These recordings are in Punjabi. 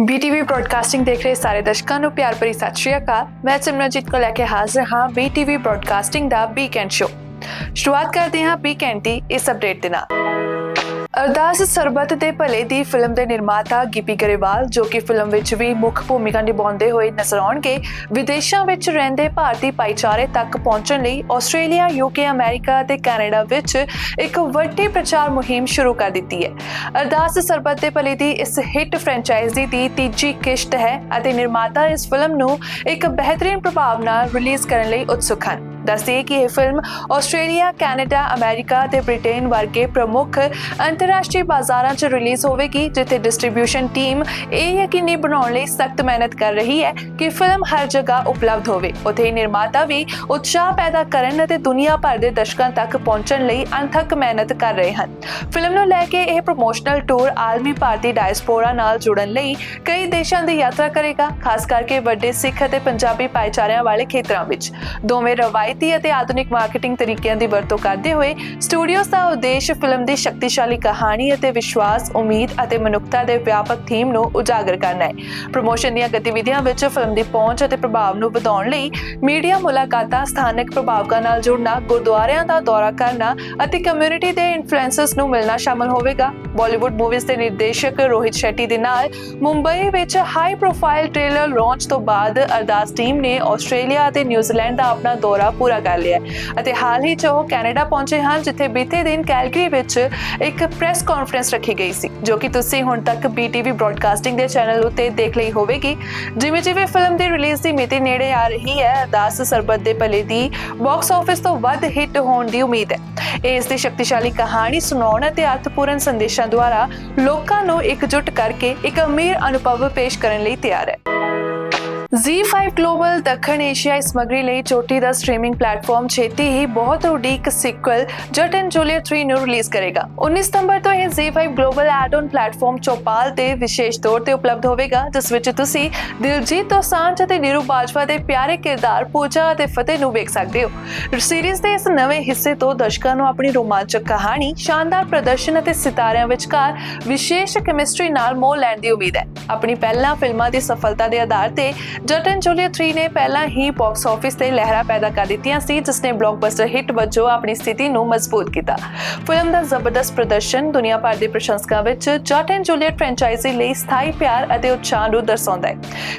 BTV ਬ੍ਰਾਡਕਾਸਟਿੰਗ ਦੇਖ ਰਹੇ ਸਾਰੇ ਦਰਸ਼ਕਾਂ ਨੂੰ ਪਿਆਰ ਭਰੀ ਸਤਿ ਸ਼੍ਰੀ ਅਕਾਲ ਮੈਂ ਸਿਮਰਨਜੀਤ ਕੋ ਲੈ ਕੇ ਹਾਜ਼ਰ ਹਾਂ BTV ਬ੍ਰਾਡਕਾਸਟਿੰਗ ਦਾ ਵੀਕਐਂਡ ਸ਼ੋ ਸ਼ੁਰੂਆਤ ਕਰਦੇ ਹਾਂ ਵੀਕਐਂਡ ਦੀ ਇਸ ਅਪਡੇਟ ਦੇ ਨਾਲ ਅਰਦਾਸ ਸਰਬੱਤ ਦੇ ਭਲੇ ਦੀ ਫਿਲਮ ਦੇ ਨਿਰਮਾਤਾ ਗਿੱਪੀ ਗਰੇਵਾਲ, ਜੋ ਕਿ ਫਿਲਮ ਵਿੱਚ ਵੀ ਮੁੱਖ ਭੂਮਿਕਾ ਨਿਭਾਉਂਦੇ ਹੋਏ ਨਜ਼ਰ ਆਉਣਗੇ, ਵਿਦੇਸ਼ਾਂ ਵਿੱਚ ਰਹਿੰਦੇ ਭਾਰਤੀ ਭਾਈਚਾਰੇ ਤੱਕ ਪਹੁੰਚਣ ਲਈ ਆਸਟ੍ਰੇਲੀਆ ਯੂਕੇ ਅਮਰੀਕਾ ਅਤੇ ਕੈਨੇਡਾ ਵਿੱਚ ਇੱਕ ਵੱਡੀ ਪ੍ਰਚਾਰ ਮੁਹਿੰਮ ਸ਼ੁਰੂ ਕਰ ਦਿੱਤੀ ਹੈ। ਅਰਦਾਸ ਸਰਬੱਤ ਦੇ ਭਲੇ ਦੀ ਇਸ ਹਿੱਟ ਫਰੈਂਚਾਈਜ਼ੀ ਦੀ ਤੀਜੀ ਕਿਸ਼ਤ ਹੈ ਅਤੇ ਨਿਰਮਾਤਾ ਇਸ ਫਿਲਮ ਨੂੰ ਇੱਕ ਬਿਹਤਰੀਨ ਪ੍ਰਭਾਵ ਨਾਲ ਰਿਲੀਜ਼ ਕਰਨ ਲਈ ਉਤਸੁਕ ਹਨ। ਦੱਸਦੇ ਕਿ ਇਹ ਫਿਲਮ ਆਸਟ੍ਰੇਲੀਆ, ਕੈਨੇਡਾ, ਅਮਰੀਕਾ ਤੇ ਬ੍ਰਿਟੇਨ ਵਰਗੇ ਪ੍ਰਮੁੱਖ ਅੰਤਰਰਾਸ਼ਟਰੀ ਬਾਜ਼ਾਰਾਂ 'ਚ ਰਿਲੀਜ਼ ਹੋਵੇਗੀ, ਜਿੱਥੇ ਡਿਸਟ੍ਰੀਬਿਊਸ਼ਨ ਟੀਮ ਇਹ ਯਕੀਨੀ ਬਣਾਉਣ ਲਈ ਸਖਤ ਮਿਹਨਤ ਕਰ ਰਹੀ ਹੈ ਕਿ ਫਿਲਮ ਹਰ ਜਗ੍ਹਾ ਉਪਲਬਧ ਹੋਵੇ। ਉੱਥੇ ਨਿਰਮਾਤਾ ਵੀ ਉਤਸ਼ਾਹ ਪੈਦਾ ਕਰਨ ਅਤੇ ਦੁਨੀਆ ਭਰ ਦੇ ਦਰਸ਼ਕਾਂ ਤੱਕ ਪਹੁੰਚਣ ਲਈ ਅਣਥੱਕ ਮਿਹਨਤ ਕਰ ਰਹੇ ਹਨ। ਫਿਲਮ ਨੂੰ ਲੈ ਕੇ ਇਹ ਪ੍ਰੋਮੋਸ਼ਨਲ ਟੂਰ ਆਲਮੀ ਭਾਰਤੀ ਡਾਇਸਪੋਰਾ ਨਾਲ ਜੁੜਨ ਲਈ ਕਈ ਦੇਸ਼ਾਂ ਦੀ ਯਾਤਰਾ ਕਰੇਗਾ, ਖਾਸ ਕਰਕੇ ਵੱਡੇ ਸਿੱਖ ਅਤੇ ਪੰਜਾਬੀ ਭਾਈਚਾਰਿਆਂ ਵਾਲੇ ਖੇਤਰਾਂ ਵਿੱਚ। ਦੋਵੇਂ ਰਵਾਇਤੀ ਅਤੇ ਆਧੁਨਿਕ ਮਾਰਕੀਟਿੰਗ ਤਰੀਕਿਆਂ ਦੀ ਵਰਤੋਂ ਕਰਦੇ ਹੋਏ ਸਟੂਡੀਓਜ਼ ਦਾ ਉਦੇਸ਼ ਫਿਲਮ ਦੀ ਸ਼ਕਤੀਸ਼ਾਲੀ ਕਹਾਣੀ ਅਤੇ ਵਿਸ਼ਵਾਸ, ਉਮੀਦ ਅਤੇ ਮਨੁੱਖਤਾ ਦੇ ਵਿਆਪਕ ਥੀਮ ਨੂੰ ਉਜਾਗਰ ਕਰਨਾ ਹੈ। ਪ੍ਰੋਮੋਸ਼ਨ ਦੀਆਂ ਗਤੀਵਿਧੀਆਂ ਵਿੱਚ ਫਿਲਮ ਦੀ ਪਹੁੰਚ ਅਤੇ ਪ੍ਰਭਾਵ ਨੂੰ ਵਧਾਉਣ ਲਈ ਮੀਡੀਆ ਮੁਲਾਕਾਤਾਂ ਸਥਾਨਕ ਪ੍ਰਭਾਵਕਾਂ ਨਾਲ ਜੁੜਨਾ, ਗੁਰਦੁਆਰਿਆਂ ਦਾ ਦੌਰਾ ਕਰਨਾ ਅਤੇ ਕਮਿਊਨਿਟੀ ਦੇ ਇਨਫਲੂਐਂਸਰਸ ਨੂੰ ਮਿਲਣਾ ਸ਼ਾਮਲ ਹੋਵੇਗਾ। ਬਾਲੀਵੁੱਡ ਮੂਵੀਜ਼ ਦੇ ਨਿਰਦੇਸ਼ਕ ਰੋਹਿਤ ਸ਼ੈਟੀ ਦੇ ਨਾਲ ਮੁੰਬਈ ਵਿੱਚ ਹਾਈ ਪ੍ਰੋਫਾਈਲ ਟ੍ਰੇਲਰ ਲਾਂਚ ਤੋਂ ਬਾਅਦ ਅਰਦਾਸ ਟੀਮ ਨੇ ਆਸਟ੍ਰੇਲੀਆ ਅਤੇ ਨਿਊਜ਼ੀਲੈਂਡ ਦਾ ਆਪਣਾ ਦੌਰਾ ਪੂਰਾ ਕਰ ਲਿਆ ਅਤੇ ਹਾਲ ਹੀ 'ਚ ਉਹ ਕੈਨੇਡਾ ਪਹੁੰਚੇ ਹਨ, ਜਿੱਥੇ ਬੀਤੇ ਦਿਨ ਕੈਲਗਰੀ ਵਿੱਚ ਇੱਕ ਪ੍ਰੈਸ ਕਾਨਫਰੰਸ ਰੱਖੀ ਗਈ ਸੀ, ਜੋ ਕਿ ਤੁਸੀਂ ਹੁਣ ਤੱਕ BTV ਬ੍ਰਾਡਕਾਸਟਿੰਗ ਦੇ ਚੈਨਲ ਉੱਤੇ ਦੇਖ ਲਈ ਹੋਵੇਗੀ। ਜਿਵੇਂ ਜਿਵੇਂ ਫਿਲਮ ਦੀ ਰਿਲੀਜ਼ ਦੀ ਮਿਤੀ ਨੇੜੇ ਆ ਰਹੀ ਹੈ, ਅਰਦਾਸ ਸਰਬੱਤ ਦੇ ਭਲੇ ਦੀ ਬਾਕਸ ਆਫਿਸ ਤੋਂ ਵੱਧ ਹਿੱਟ ਹੋਣ ਦੀ ਉਮੀਦ ਹੈ। ਇਹ ਇਸ ਦੀ ਸ਼ਕਤੀਸ਼ਾਲੀ ਕਹਾਣੀ ਸੁਣਾਉਣ ਅਤੇ ਅਰਥਪੂਰਨ ਸੰਦੇਸ਼ਾਂ ਦੁਆਰਾ ਲੋਕਾਂ ਨੂੰ ਇਕਜੁੱਟ ਕਰਕੇ ਇੱਕ ਅਮੀਰ ਅਨੁਭਵ ਪੇਸ਼ ਕਰਨ ਲਈ ਤਿਆਰ ਹੈ। Z5 ਗਲੋਬਲ ਦੱਖਣ ਏਸ਼ੀਆਈ ਸਮਗਰੀ ਲਈ ਚੋਟੀ ਦਾ ਸਟ੍ਰੀਮਿੰਗ ਪਲੇਟਫਾਰਮ ਛੇਤੀ ਹੀ ਬਹੁਤ ਉਡੀਕ ਸੀਕਵਲ ਜਟ ਐਂਡ ਜੂਲੀਅਟ 3 ਨੂੰ ਰਿਲੀਜ਼ ਕਰੇਗਾ। 19 ਸਤੰਬਰ ਤੋਂ ਇਹ Z5 global add-on platform Chaupal ਤੇ ਵਿਸ਼ੇਸ਼ ਤੌਰ ਤੇ ਉਪਲਬਧ ਹੋਵੇਗਾ, ਜਿਸ ਵਿੱਚ ਤੁਸੀਂ ਦਿਲਜੀਤ ਦੋਸਾਂਝ ਅਤੇ ਨੀਰੂ ਬਾਜਵਾ ਦੇ ਪਿਆਰੇ ਕਿਰਦਾਰ ਪੂਜਾ ਅਤੇ ਫਤਿਹ ਨੂੰ ਵੇਖ ਸਕਦੇ ਹੋ। ਸੀਰੀਜ਼ ਦੇ ਇਸ ਨਵੇਂ ਹਿੱਸੇ ਤੋਂ ਦਰਸ਼ਕਾਂ ਨੂੰ ਆਪਣੀ ਰੋਮਾਂਚਕ ਕਹਾਣੀ, ਸ਼ਾਨਦਾਰ ਪ੍ਰਦਰਸ਼ਨ ਅਤੇ ਸਿਤਾਰਿਆਂ ਵਿਚਕਾਰ ਵਿਸ਼ੇਸ਼ ਕੈਮਿਸਟਰੀ ਨਾਲ ਮੋਹ ਲੈਣ ਦੀ ਉਮੀਦ ਹੈ। ਆਪਣੀ ਪਹਿਲਾਂ ਫਿਲਮਾਂ ਦੀ ਸਫਲਤਾ ਦੇ ਆਧਾਰ ਤੇ ਜਟ ਐਂਡ ਜੂਲੀਅਟ 3 ਨੇ ਪਹਿਲਾਂ ਹੀ ਬਾਕਸ ਆਫਿਸ ਤੇ ਲਹਿਰਾਂ ਪੈਦਾ ਕਰ ਦਿੱਤੀਆਂ ਸੀ ਜਿਸ ਨੇ ਬਲੌਕਬਸਟਰ ਹਿੱਟ ਵਜੋਂ ਆਪਣੀ ਸਥਿਤੀ ਨੂੰ ਮਜ਼ਬੂਤ ਕੀਤਾ। ਫਿਲਮ ਦਾ ਜ਼ਬਰਦਸਤ ਪ੍ਰਦਰਸ਼ਨ ਦੁਨੀਆ ਭਰ ਦੇ ਪ੍ਰਸ਼ੰਸਕਾਂ ਵਿੱਚ ਜਟ ਐਂਡ ਜੂਲੀਅਟ ਲਈ ਸਥਾਈ ਪਿਆਰ ਅਤੇ ਉਤਸ਼ਾਹ ਨੂੰ ਦਰਸਾਉਂਦਾ ਹੈ।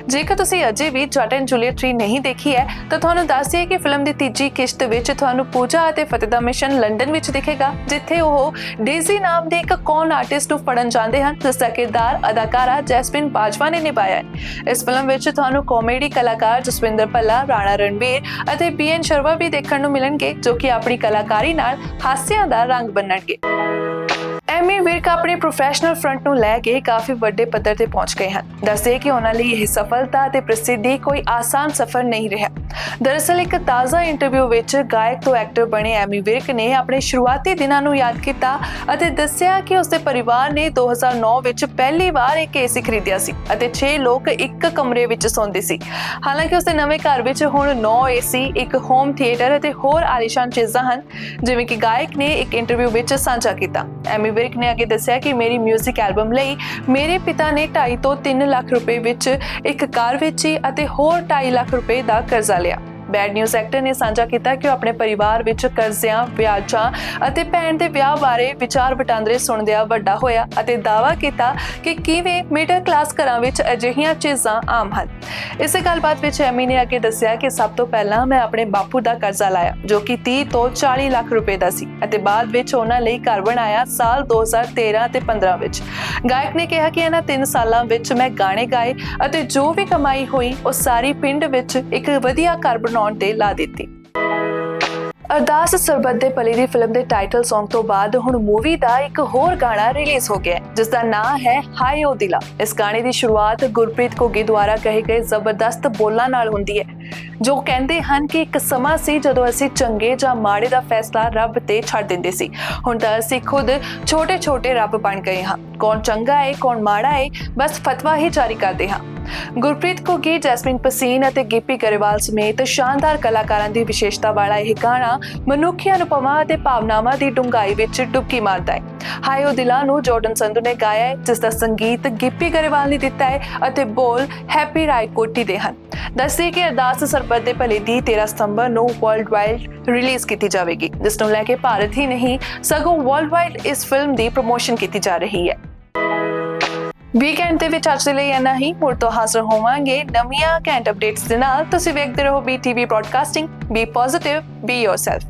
ਜੇਕਰ ਤੁਸੀਂ ਅਜੇ ਵੀ ਜਟ ਐਂਡ 3 ਨਹੀਂ ਦੇਖੀ ਹੈ, ਤਾਂ ਤੁਹਾਨੂੰ ਦੱਸ ਦਈਏ ਕਿ ਫਿਲਮ ਦੀ ਤੀਜੀ ਕਿਸ਼ਤ ਵਿੱਚ ਤੁਹਾਨੂੰ ਪੂਜਾ ਅਤੇ ਫਤਿਹ ਦਾ ਮਿਸ਼ਨ ਲੰਡਨ ਵਿੱਚ ਦਿਖੇਗਾ, ਜਿੱਥੇ ਉਹ ਡੇਜ਼ੀ ਨਾਮ ਦੇ ਇੱਕ ਕੌਨ ਆਰਟਿਸਟ ਨੂੰ ਫੜਨ ਜਾਂਦੇ ਹਨ ਜਿਸ ਦਾ ਕਿਰਦਾਰ ਅਦਾਕਾਰਾ ਜੈਸਮਿਨ ਬਾਜਵਾ ਨੇ ਨਿਭਾਇਆ ਹੈ। ਇਸ ਫਿਲਮ ਵਿੱਚ ਤੁਹਾਨੂੰ ਕਾਮੇਡੀ ਕਲਾਕਾਰ ਜਸਵਿੰਦਰ ਭੱਲਾ, ਰਾਣਾ ਰਣਬੀਰ ਅਤੇ ਬੀਐਨ ਸ਼ਰਮਾ ਵੀ ਦੇਖਣ ਨੂੰ ਮਿਲਣਗੇ, ਜੋ ਕਿ ਆਪਣੀ ਕਲਾਕਾਰੀ ਨਾਲ ਹਾਸਿਆਂ ਦਾ ਰੰਗ ਬੰਨਣਗੇ। ਐਮੀ ਆਪਣੇ ਪ੍ਰੋਫੈਸ਼ਨਲ ਫਰੰਟ ਨੂੰ ਲੈ ਕੇ ਕਾਫੀ ਵੱਡੇ ਪੱਧਰ ਤੇ ਪਹੁੰਚ ਗਏ ਹਨ। ਦੱਸਦੇ ਕਿ ਉਹਨਾਂ ਲਈ ਇਹ ਸਫਲਤਾ ਅਤੇ ਪ੍ਰਸਿੱਧੀ ਕੋਈ ਆਸਾਨ ਸਫ਼ਰ ਨਹੀਂ ਰਿਹਾ। ਦਰਅਸਲ ਇੱਕ ਤਾਜ਼ਾ ਇੰਟਰਵਿਊ ਵਿੱਚ ਗਾਇਕ ਤੋਂ ਐਕਟਰ ਬਣੇ ਐਮੀ ਵਿਰਕ ਨੇ ਆਪਣੇ ਸ਼ੁਰੂਆਤੀ ਦਿਨਾਂ ਨੂੰ ਯਾਦ ਕੀਤਾ ਅਤੇ ਦੱਸਿਆ ਕਿ ਉਸਦੇ ਪਰਿਵਾਰ ਨੇ 2009 ਵਿੱਚ ਪਹਿਲੀ ਵਾਰ ਇੱਕ ਏਸੀ ਖਰੀਦਿਆ ਸੀ ਅਤੇ 6 ਲੋਕ ਇੱਕ ਕਮਰੇ ਵਿੱਚ ਸੌਂਦੇ ਸੀ। ਹਾਲਾਂਕਿ ਉਸਦੇ ਨਵੇਂ ਘਰ ਵਿੱਚ ਹੁਣ 9 ਏਸੀ ਇੱਕ ਹੋਮ ਥੀਏਟਰ ਅਤੇ ਹੋਰ ਆਲੀਸ਼ਾਨ ਚੀਜ਼ਾਂ ਹਨ, ਜਿਵੇਂ ਕਿ ਗਾਇਕ ਨੇ ਇੱਕ ਇੰਟਰਵਿਊ ਵਿੱਚ ਸਾਂਝਾ ਕੀਤਾ। ਐਮੀ ਵਿਰਕ ਨੇ ਅੱਗੇ ਦੱਸਿਆ ਕਿ ਮੇਰੀ 뮤직 ਐਲਬਮ ਲਈ ਮੇਰੇ ਪਿਤਾ ਨੇ 2.5 ਤੋਂ 3 ਲੱਖ ਰੁਪਏ ਵਿੱਚ ਇੱਕ ਕਾਰ ਵੇਚੀ ਅਤੇ ਹੋਰ 2.5 ਲੱਖ ਰੁਪਏ ਦਾ ਕਰਜ਼ਾ ਲਿਆ। ਬੈਡ ਨਿਊਜ਼ ਐਕਟਰ ਨੇ ਸਾਂਝਾ ਕੀਤਾ ਕਿ ਉਹ ਆਪਣੇ ਪਰਿਵਾਰ ਵਿੱਚ ਕਰਜ਼ਿਆਂ, ਵਿਆਜਾਂ ਅਤੇ ਭੈਣ ਦੇ ਵਿਆਹ ਬਾਰੇ ਵਿਚਾਰ ਵਟਾਂਦਰੇ ਸੁਣਦਿਆਂ ਵੱਡਾ ਹੋਇਆ ਅਤੇ ਦਾਅਵਾ ਕੀਤਾ ਕਿ ਕਿਵੇਂ ਮਿਡਲ ਕਲਾਸ ਘਰਾਂ ਵਿੱਚ ਅਜਿਹੀਆਂ ਚੀਜ਼ਾਂ ਆਮ ਹਨ। ਇਸੇ ਗੱਲਬਾਤ ਵਿੱਚ ਐਮੀ ਨੇ ਅੱਗੇ ਦੱਸਿਆ ਕਿ ਸਭ ਤੋਂ ਪਹਿਲਾਂ ਮੈਂ ਆਪਣੇ ਬਾਪੂ ਦਾ ਕਰਜ਼ਾ ਲਾਇਆ, ਜੋ ਕਿ 30 ਤੋਂ 40 ਲੱਖ ਰੁਪਏ ਦਾ ਸੀ ਅਤੇ ਬਾਅਦ ਵਿੱਚ ਉਹਨਾਂ ਲਈ ਘਰ ਬਣਾਇਆ ਸਾਲ 2013 ਤੇ 15 ਵਿੱਚ। ਗਾਇਕ ਨੇ ਕਿਹਾ ਕਿ ਇਹਨਾਂ 3 ਸਾਲਾਂ ਵਿੱਚ ਮੈਂ ਗਾਣੇ ਗਾਏ ਅਤੇ ਜੋ ਵੀ ਕਮਾਈ ਹੋਈ, ਉਹ ਸਾਰੀ ਪਿੰਡ ਵਿੱਚ ਇੱਕ ਵਧੀਆ ਘਰ ਬਣਾਉਣ ਤੇ ਲਾ ਦਿੱਤੀ। ਅਰਦਾਸ ਸਰਬੱਤ ਦੇ ਭਲੇ ਦੀ ਫਿਲਮ ਦੇ ਟਾਈਟਲ Song ਤੋਂ ਬਾਅਦ ਹੁਣ ਮੂਵੀ ਦਾ ਇੱਕ ਹੋਰ ਗਾਣਾ ਰਿਲੀਜ਼ ਹੋ ਗਿਆ ਜਿਸ ਦਾ ਨਾਮ ਹੈ ਹਾਏ ਓ ਦਿਲਾ। ਇਸ ਗਾਣੇ ਦੀ ਸ਼ੁਰੂਆਤ ਗੁਰਪ੍ਰੀਤ ਘੁੱਗੀ ਦੁਆਰਾ ਕਹੇ ਗਏ ਜ਼ਬਰਦਸਤ ਬੋਲਾਂ ਨਾਲ ਹੁੰਦੀ ਹੈ, ਜੋ ਕਹਿੰਦੇ ਹਨ ਕਿ ਇੱਕ ਸਮਾਂ ਸੀ ਜਦੋਂ ਅਸੀਂ ਚੰਗੇ ਜਾਂ ਮਾੜੇ ਦਾ ਫੈਸਲਾ ਰੱਬ ਤੇ ਛੱਡ ਦਿੰਦੇ ਸੀ। ਹੁਣ ਤਾਂ ਅਸੀਂ ਖੁਦ ਛੋਟੇ-ਛੋਟੇ ਰੱਬ ਬਣ ਗਏ ਹਾਂ। ਕੌਣ ਚੰਗਾ ਹੈ ਕੌਣ ਮਾੜਾ ਹੈ ਬਸ ਫਤਵਾ ਹੀ ਜਾਰੀ ਕਰਦੇ ਹਾਂ। ਗੁਰਪ੍ਰੀਤ ਘੁੱਗੀ, ਜੈਸਮਿਨ ਪਸੀਨ ਅਤੇ ਗਿੱਪੀ ਗਰੇਵਾਲ ਸਮੇਤ ਸ਼ਾਨਦਾਰ ਕਲਾਕਾਰਾਂ ਦੀ ਵਿਸ਼ੇਸ਼ਤਾ ਵਾਲਾ ਇਹ ਗਾਣਾ ਮਨੁੱਖੀ ਅਨੁਭਵਾਂ ਅਤੇ ਭਾਵਨਾਵਾਂ ਦੀ ਡੂੰਘਾਈ ਵਿੱਚ ਡੁਬਕੀ ਮਾਰਦਾ ਹੈ। ਹਾਏ, ਉਹ ਦਿਲਾਂ ਨੂੰ ਜਾਰਡਨ ਸੰਧੂ ਨੇ ਗਾਇਆ ਹੈ, ਜਿਸ ਦਾ ਸੰਗੀਤ ਗਿੱਪੀ ਗਰੇਵਾਲ ਨੇ ਦਿੱਤਾ ਹੈ ਅਤੇ ਬੋਲ ਹੈਪੀ ਰਾਏ ਕੋਟੀ ਦੇ ਹਨ। ਦੱਸਦੇ ਕਿ ਅਰਦਾਸ ਸਰਬੱਤ ਦੇ ਭਲੇ ਦੀ 13 ਸਤੰਬਰ ਨੂੰ ਵਰਲਡ ਵਾਈਡ ਰਿਲੀਜ਼ ਕੀਤੀ ਜਾਵੇਗੀ, ਜਿਸ ਨੂੰ ਲੈ ਕੇ ਭਾਰਤ ਹੀ ਨਹੀਂ, ਸਗੋਂ ਵਰਲਡ ਵਾਈਡ ਇਸ ਫਿਲਮ ਦੀ ਪ੍ਰੋਮੋਸ਼ਨ ਕੀਤੀ ਜਾ ਰਹੀ ਹੈ। ਵੀਕਐਂਡ ਦੇ ਵਿੱਚ ਅੱਜ ਦੇ ਲਈ ਇੰਨਾ ਹੀ। ਮੁੜ ਤੋਂ ਹਾਜ਼ਰ ਹੋਵਾਂਗੇ ਨਵੀਆਂ ਕੈਂਟ ਅਪਡੇਟਸ ਦੇ ਨਾਲ। ਤੁਸੀਂ ਵੇਖਦੇ ਰਹੋ BTV broadcasting be positive be yourself